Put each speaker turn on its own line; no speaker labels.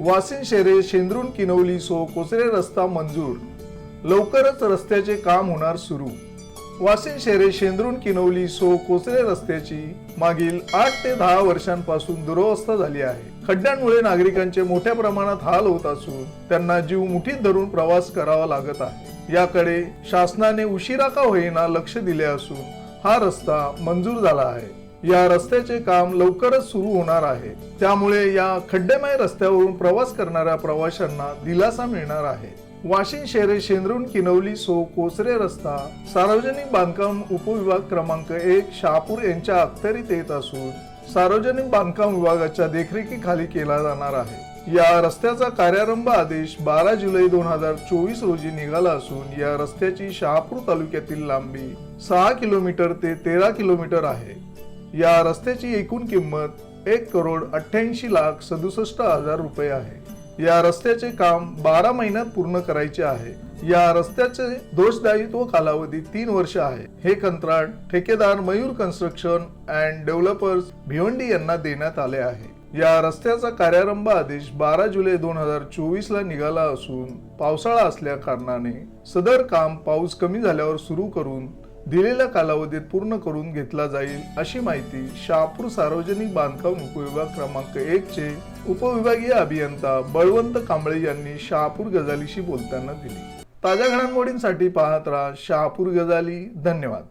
वासिन शेरे शेंद्रून Kinwali so Kosare रस्ता मंजूर. लवकरच रस्त्याचे काम होणार सुरू. वासिन शेरे शेंद्रून किनवली सो कोसरे रस्त्याची मागील आठ ते दहा वर्षांपासून दुरवस्था झाली आहे. खड्ड्यांमुळे नागरिकांचे मोठ्या प्रमाणात हाल होत असून त्यांना जीव मुठीत धरून प्रवास करावा लागत आहे. याकडे शासनाने उशिरा का होईना लक्ष दिले असून हा रस्ता मंजूर झाला आहे. या रस्त्याचे काम लवकरच सुरू होणार आहे. त्यामुळे या खड्डेमय रस्त्यावरून प्रवास करणाऱ्या प्रवाशांना दिलासा मिळणार आहे. वाशिम शहरे शेंद्रून किनवली सो कोसरे रस्ता सार्वजनिक बांधकाम उपविभाग क्रमांक एक शहापूर यांच्या अखत्यारीत येत असून सार्वजनिक बांधकाम विभागाच्या देखरेखीखाली केला जाणार आहे. या रस्त्याचा कार्यारंभ आदेश बारा जुलै दोन हजार चोवीस रोजी निघाला असून या रस्त्याची शहापूर तालुक्यातील लांबी सहा किलोमीटर ते तेरा किलोमीटर आहे. या रस्त्याची एकूण किंमत एक करोड अठ्ठ्याऐंशी लाख सदुसष्ट हजार रुपये आहे. या रस्त्याचे काम बारा महिन्यात पूर्ण करायचे आहे. या रस्त्याचे दोषदायित्व कालावधी तीन वर्ष आहे. हे कंत्राट ठेकेदार Mayur construction and developers Bhiwandi यांना देण्यात आले आहे. या रस्त्याचा कार्यारंभ आदेश बारा जुलै दोन हजार चोवीस ला निघाला असून पावसाळा असल्या कारणाने सदर काम पाऊस कमी झाल्यावर सुरू करून दिलेल्या कालावधीत पूर्ण करून घेतला जाईल अशी माहिती शहापूर सार्वजनिक बांधकाम उपविभाग क्रमांक एक चे उपविभागीय अभियंता बळवंत कांबळे यांनी शहापूर गजालीशी बोलताना दिली. ताज्या घडामोडींसाठी पाहत राहा शहापूर गजाली. धन्यवाद.